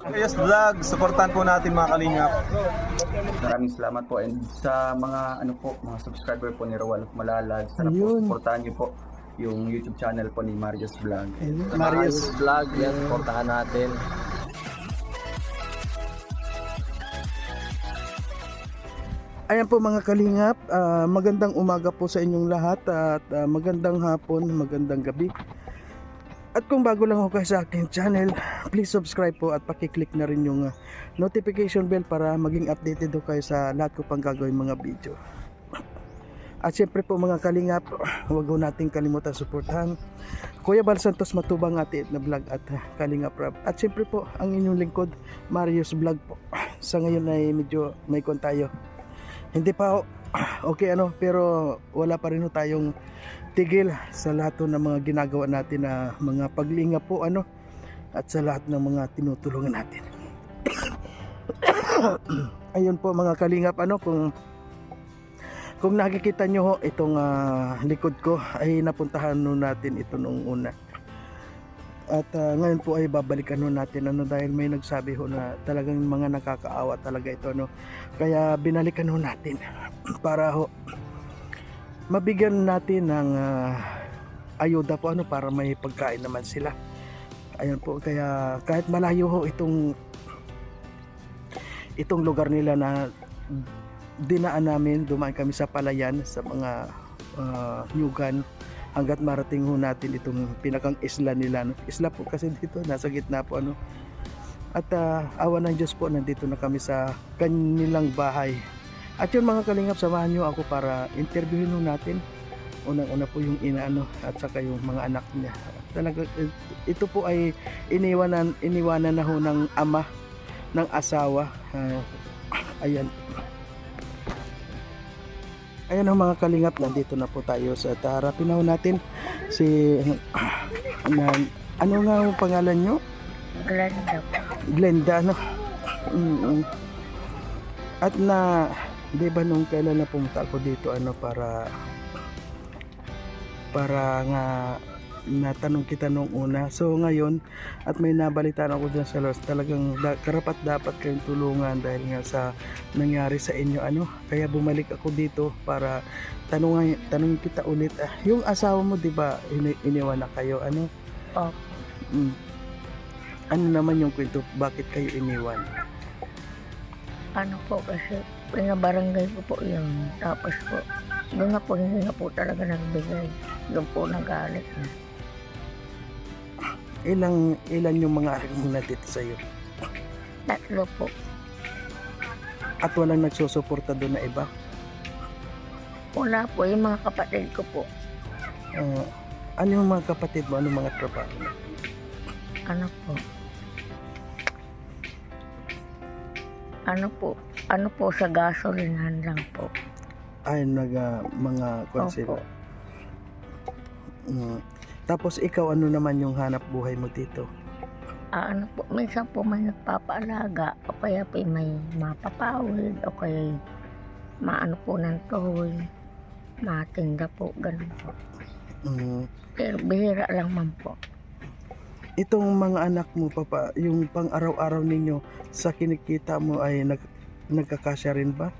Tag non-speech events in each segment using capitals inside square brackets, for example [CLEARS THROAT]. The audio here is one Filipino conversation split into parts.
Yes Vlog, supportan po natin mga kalingap. Maraming salamat po and sa mga ano po, mga subscriber po ni Roel of Malalag, sana po Ayun. supportahan niyo po yung YouTube channel po ni Marius Vlog. Marius. Vlog, yan, portahan natin. Ayan po mga kalingap, ah, magandang umaga po sa inyong lahat at ah, magandang hapon, magandang gabi. At kung bago lang ako kayo sa aking channel, please subscribe po at pakiclick na rin yung ah, notification bell para maging updated po kayo sa lahat ko pang gagawin mga video. At syempre po mga kalingap, huwag ho nating kalimutan suportahan Kuya Bal Santos Matubang ate na vlog at ah, Kalingap Rap. At syempre po ang inyong lingkod, Marius Vlog po. Sa ngayon ay medyo may kon tayo. Hindi pa ho, okay ano, pero wala pa rin ho tayong tigil sa lahat ng mga ginagawa natin na mga paglinga po ano at sa lahat ng mga tinutulungan natin. [COUGHS] Ayun po mga kalingap ano kung kung nakikita nyo ho itong ah, likod ko ay napuntahan no natin ito nung una. At ah, ngayon po ay babalikan ho natin ano dahil may nagsabi ho na talagang mga nakakaawa talaga ito no. Kaya binalikan ho natin para ho mabigyan natin ng ah, ayuda po ano para may pagkain naman sila. Ayun po kaya kahit malayo ho itong itong lugar nila na dinaan namin, dumaan kami sa palayan sa mga ah, yugan hanggat marating ho natin itong pinakang isla nila. No? Isla po kasi dito, nasa gitna po ano. At ah, awa ng Diyos po, nandito na kami sa kanilang bahay. At yun mga kalingap, samahan nyo ako para interviewin natin. Unang-una po yung inaano at saka yung mga anak niya. Talaga, ito po ay iniwanan, iniwanan na ho ng ama ng asawa. Ah, ayan. Ayan ang mga kalingap, nandito na po tayo sa harapin na natin si na, ano nga ang pangalan nyo? Glenda. Glenda, ano? Mm, At na, di ba nung kailan na pumunta ako dito, ano, para, para nga, natanong kita nung una. So ngayon, at may nabalitaan ako dyan sa Los, talagang da, karapat dapat kayong tulungan dahil nga sa nangyari sa inyo, ano. Kaya bumalik ako dito para tanungan, tanungin kita ulit. Ah, yung asawa mo, di ba, ini, iniwan na kayo, ano? Opo. Mm. Ano naman yung kwento, bakit kayo iniwan? Ano po kasi pinabarangay ko po yun. Tapos po, doon na po hindi na po talaga nagbigay. Doon po nagalit na. Ilang ilan yung mga anak mo nandito sa iyo? Tatlo po. At walang nagsusuporta doon na iba? Wala po yung mga kapatid ko po. Ah, ano yung mga kapatid mo? Ano mga trabaho? Ano po. Ano po. Ano po sa gasolinahan lang po. Ay, nag, ah, mga konsila. Opo. Mm. Tapos ikaw, ano naman yung hanap buhay mo dito? Ah, ano po, minsan po may nagpapaalaga o kaya po may mapapawid o kaya maano po ng toy, matinda po, ganun po. Mm. Pero bihira lang man po. Itong mga anak mo, papa, yung pang araw-araw ninyo sa kinikita mo ay nag, nagkakasya rin ba?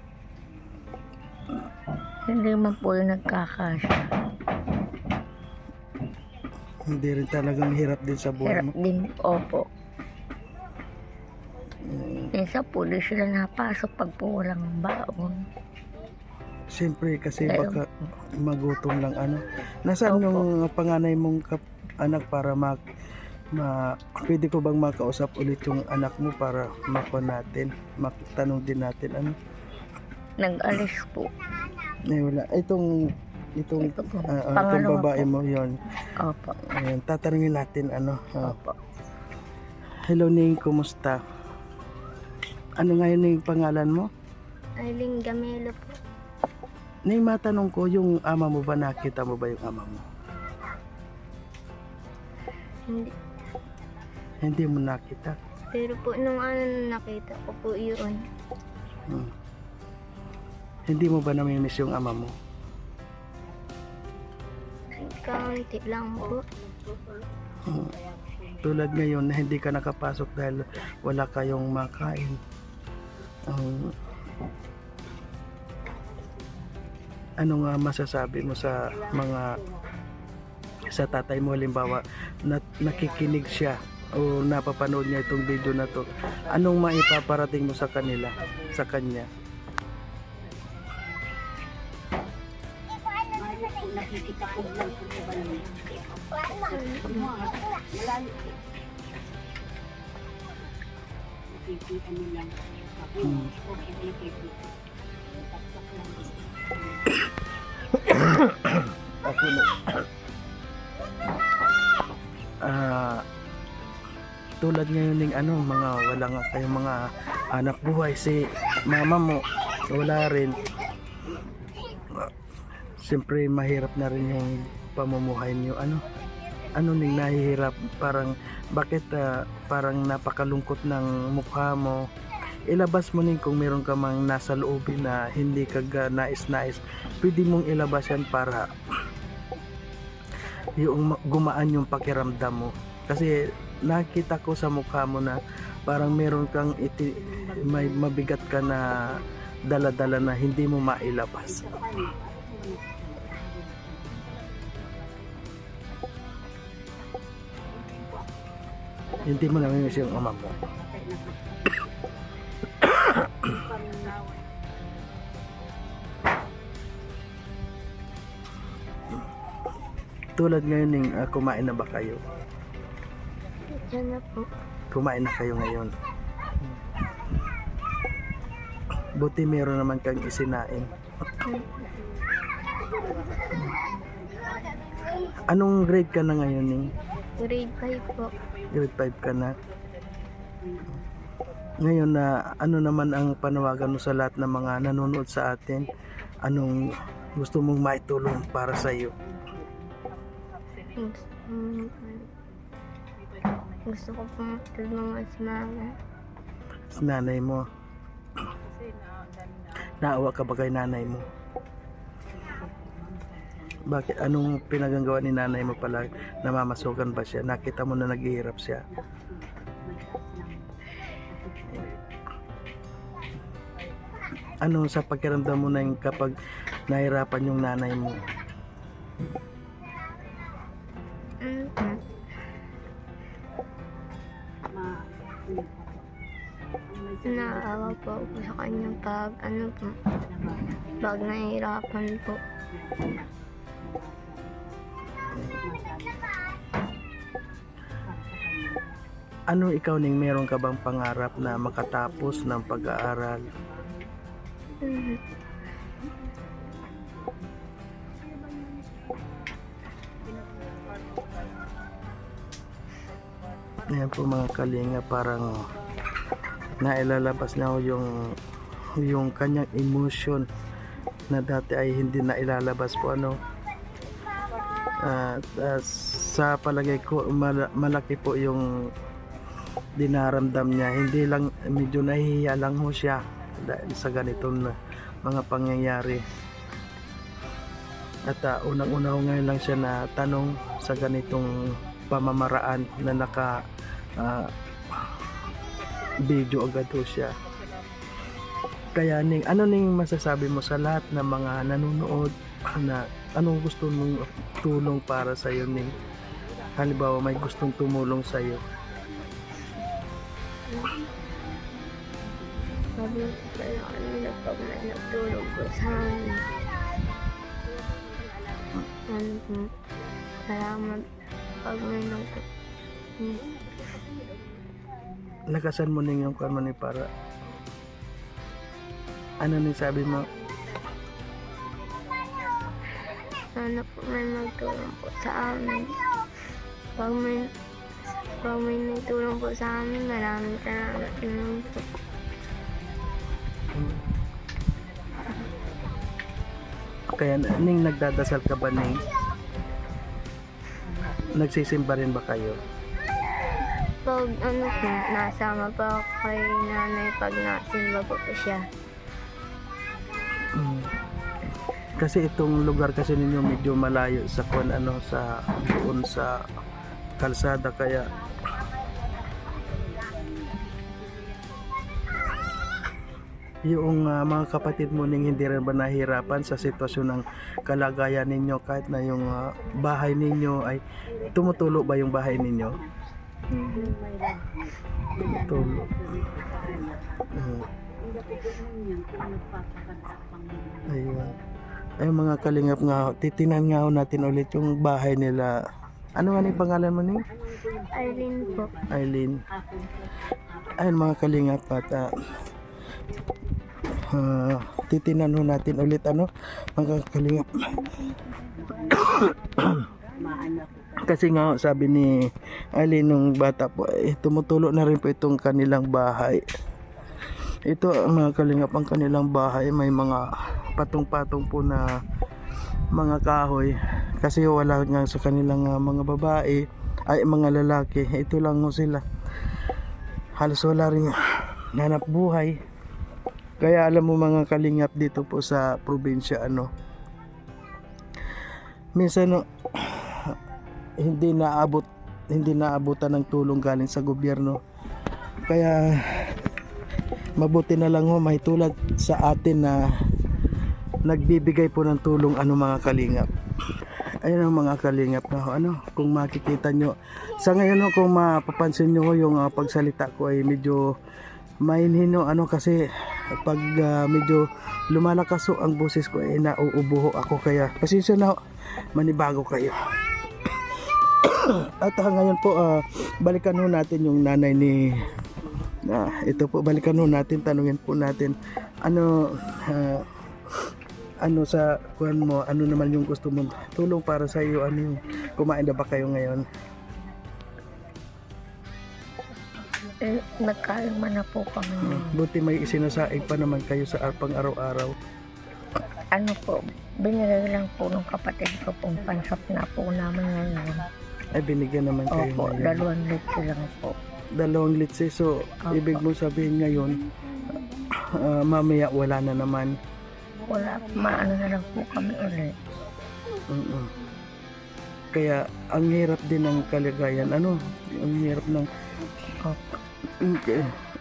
Hindi man po yung nagkakasya. Hindi rin talagang hirap din sa buhay Hirap mo. din, opo. Mm. Minsan po di sila napasok pag po walang baon. Siyempre kasi Kaya- baka magutom lang ano. Nasaan Opo. yung panganay mong kap- anak para ma, ma pwede ko bang makausap ulit yung anak mo para makuha natin, matanong din natin ano. Nag-alis po. Eh wala itong itong Ito po. ah, ah, itong Pangalawa babae po. mo yon. Opo. Ayun, tatanungin natin ano. ah, Opo. hello Ning, kumusta? Ano ngayon yung pangalan mo? Aileen Gamelo po. Ning, matanong ko yung ama mo ba nakita mo ba yung ama mo? Hindi. [LAUGHS] Hindi mo nakita. Pero po nung ano nakita ko po yun. Hmm. Hindi mo ba namimiss yung ama mo? Kaunti lang po. Hmm. tulad ngayon na hindi ka nakapasok dahil wala kayong makain. Ang ano nga masasabi mo sa mga sa tatay mo halimbawa na nakikinig siya o napapanood niya itong video na to anong maipaparating mo sa kanila sa kanya Hmm. [COUGHS] [COUGHS] Ah, tulad ngayon ng ano, mga wala nga kayong mga anak buhay si mama mo wala rin. Siyempre mahirap na rin yung pamumuhay niyo ano. Ano ning nahihirap parang bakit ah, parang napakalungkot ng mukha mo ilabas mo nin kung meron ka mang nasa loobin na hindi ka nais-nais pwede mong ilabas yan para yung ma- gumaan yung pakiramdam mo kasi nakita ko sa mukha mo na parang meron kang iti, may mabigat ka na dala-dala na hindi mo mailabas. Hindi mo namimiss yung ama mo. [COUGHS] Tulad ngayon ng ah, kumain na ba kayo Diyan na po. kumain na kayo ngayon. Buti meron naman kang isinain. Anong grade ka na ngayon ning? Grade 5 po. grade 5 ka na. Ngayon na ano naman ang panawagan mo sa lahat ng mga nanonood sa atin? Anong gusto mong maitulong para sa iyo mm, gusto ko pong tulungan si mama. sa nanay mo. Naawa ka ba kay nanay mo? Bakit? Anong pinagagawa ni nanay mo pala? Namamasukan ba siya? Nakita mo na naghihirap siya? Ano sa pakiramdam mo na yung kapag nahirapan yung nanay mo po ako sa kanya pag ano po, pag nahihirapan po. ano ikaw ning meron ka bang pangarap na makatapos ng pag-aaral Mhm. Ayan po mga kalinga parang na ho yung yung kanyang emotion na dati ay hindi na ilalabas po ano. At ah, sa palagay ko mala- malaki po yung dinaramdam niya. Hindi lang medyo nahihiya lang ho siya dahil sa ganitong mga pangyayari. At ah, unang-una ngayon lang siya na tanong sa ganitong pamamaraan na naka ah, video agad ho siya kaya ning ano ning masasabi mo sa lahat ng mga nanonood na anong gusto mong tulong para sa iyo ning halimbawa may gustong tumulong sa iyo Sabi ko kaya kanina pag may nagtulog po sa amin. Ano salamat pag may nagtulog. Nakasan mo ning yung kwan mo ni para. Ano ning sabi mo? Sana po may magtulong po sa amin. Pag may, pag may nagtulong po sa amin, maraming salamat naman po. kaya ning nagdadasal ka ba ning? Nagsisimba rin ba kayo pag ano po, nasama pa ako kay nanay pag nasimba po po siya. Mm. Kasi itong lugar kasi ninyo medyo malayo sa kon ano sa kun sa kalsada kaya yung uh, mga kapatid mo ning hindi rin ba nahirapan sa sitwasyon ng kalagayan ninyo kahit na yung uh, bahay ninyo ay tumutulo ba yung bahay ninyo? Mm. Ayun. Ay mga kalingap nga, titinan nga ho natin ulit yung bahay nila. Ano nga yung pangalan mo ni? Irene po. Eileen. Ayun mga kalingap at ah, ah, titinan ho natin ulit ano mga kalingap. [COUGHS] Kasi nga sabi ni Eileen nung bata po eh, tumutulo na rin po itong kanilang bahay. Ito mga kalingap ang kanilang bahay may mga patong-patong po na mga kahoy. Kasi wala nga sa kanilang ah, mga babae ay mga lalaki. Ito lang ho sila. Halos wala rin hanap buhay. Kaya alam mo mga kalingap dito po sa probinsya ano minsan hindi naabot hindi naabutan ng tulong galing sa gobyerno. Kaya mabuti na lang ho may tulad sa atin na nagbibigay po ng tulong ano mga kalingap. Ayun ang mga kalingap na ho, ano kung makikita nyo. Sa ngayon ho, kung mapapansin nyo ho, yung ah, pagsalita ko ay medyo mainhin ano kasi pag ah, medyo lumalakas ho ang boses ko ay nauubo ho ako. Kaya pasensya na ho, manibago kayo at ah, ngayon po ah, balikan ho natin yung nanay ni na ito po balikan ho natin tanungin po natin ano ah, ano sa kuan mo ano naman yung gusto mo tulong para sa iyo ano yung kumain na ba kayo ngayon Eh, nagkain man na po kami. buti may isinasaig pa naman kayo sa pang araw-araw Ano po, binigay lang po ng kapatid ko pong pansap na po namin ngayon. Ay binigyan naman kayo Opo, ngayon dalawang litro lang po. dalawang litse so Opo. ibig mo sabihin ngayon ah, mamaya wala na naman Wala, maano na lang po kami ulit. Mm-mm. kaya ang hirap din ng kalagayan ano ang hirap ng Opo. Okay.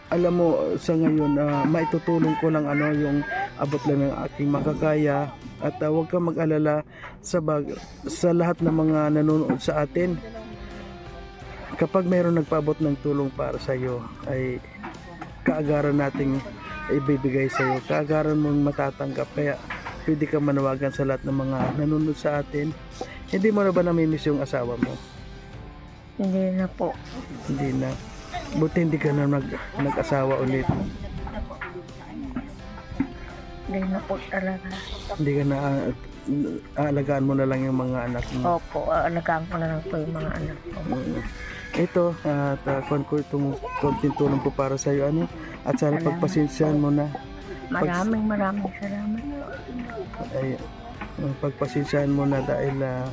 Alam mo sa ngayon ah, maitutulong ko lang ano yung abot lang ng aking makakaya at ah, huwag kang mag-alala sa bag sa lahat ng mga nanonood sa atin. Kapag mayroon nagpaabot ng tulong para sa iyo ay kaagaran nating ibibigay sa iyo. Kaagaran mong matatanggap kaya pwede ka manawagan sa lahat ng mga nanonood sa atin. Hindi mo na ba namimiss yung asawa mo? Hindi na po. Hindi na. Buti hindi ka na nag, nag-asawa ulit. Hindi na po talaga. Hindi ka na ah, aalagaan mo na lang yung mga anak mo. Opo, aalagaan ko na lang po yung mga anak ko. Mm. Ito, at uh, konting tulong ko para sa iyo ano at sana pagpasensyahan mo na Maraming maraming salamat po. ay uh, pagpasensyahan mo na dahil ah,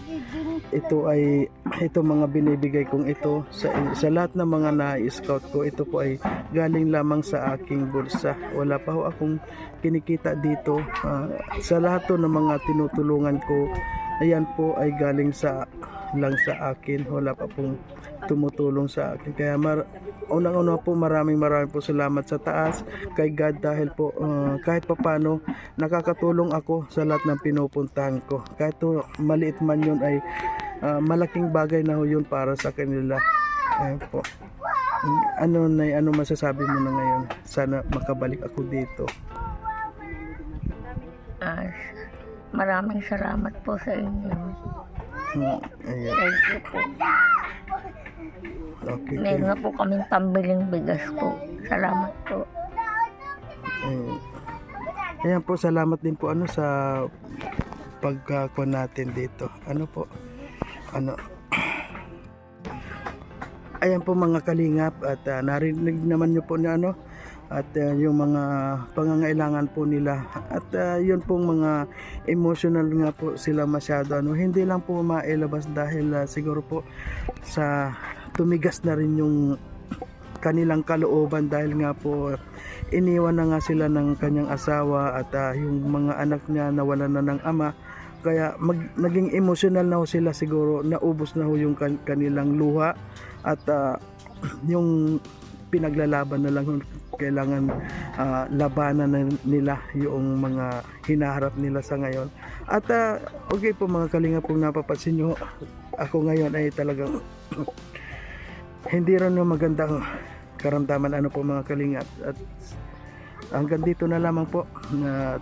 ito ay ito mga binibigay kong ito sa sa lahat ng mga na-scout ko ito po ay galing lamang sa aking bulsa. Wala pa ho akong kinikita dito. Ah, sa lahat to ng mga tinutulungan ko ayan po ay galing sa lang sa akin. Wala pa pong tumutulong sa akin. Kaya mar unang-una po maraming maraming po salamat sa taas kay God dahil po uh, kahit papano nakakatulong ako sa lahat ng pinupuntahan ko. Kahit to, maliit man yun ay ah, malaking bagay na ho yun para sa kanila. Ayun po. Ano na ano masasabi mo na ngayon? Sana makabalik ako dito. Ah, maraming salamat po sa inyo. Mm, ayan. Thank you po. Okay Meron na po kaming pambiling bigas po. Salamat po. Ayan. Ayan po, salamat din po ano sa pagkakuha natin dito. Ano po? Ano? Ayan po mga kalingap at ah, narinig naman nyo po na ano at ah, yung mga pangangailangan po nila at ah, yun pong mga emotional nga po sila masyado ano hindi lang po mailabas dahil ah, siguro po sa tumigas na rin yung kanilang kalooban dahil nga po iniwan na nga sila ng kanyang asawa at ah, yung mga anak niya nawalan na ng ama kaya mag, naging emotional na ho sila siguro naubos na ho yung kan- kanilang luha at ah, [CLEARS THROAT] yung pinaglalaban na lang kailangan ah, labanan na nila yung mga hinaharap nila sa ngayon. At ah, okay po mga kalinga kung napapansin nyo, ako ngayon ay talagang hindi rin yung magandang karamdaman ano po mga kalinga. At hanggang dito na lamang po. Na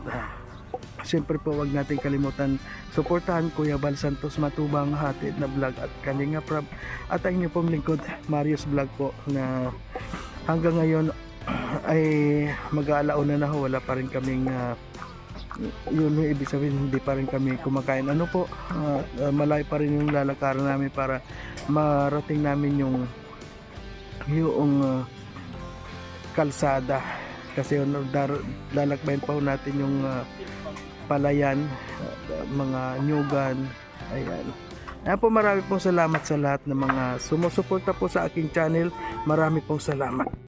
Siyempre po wag natin kalimutan suportahan Kuya Bal Santos Matubang Hatid na vlog at Kalinga Prab. At ang inyo pong lingkod Marius Vlog po na hanggang ngayon ay mag-aalauna na ho. Wala pa rin kaming ah, yun yung ibig sabihin hindi pa rin kami kumakain. Ano po ah, ah, malayo pa rin yung lalakaran namin para marating namin yung yung ah, kalsada kasi lalakbayin pa natin yung ah, palayan, uh, mga nyugan, ayan. Ayan po marami pong salamat sa lahat ng mga sumusuporta po sa aking channel. Marami pong salamat.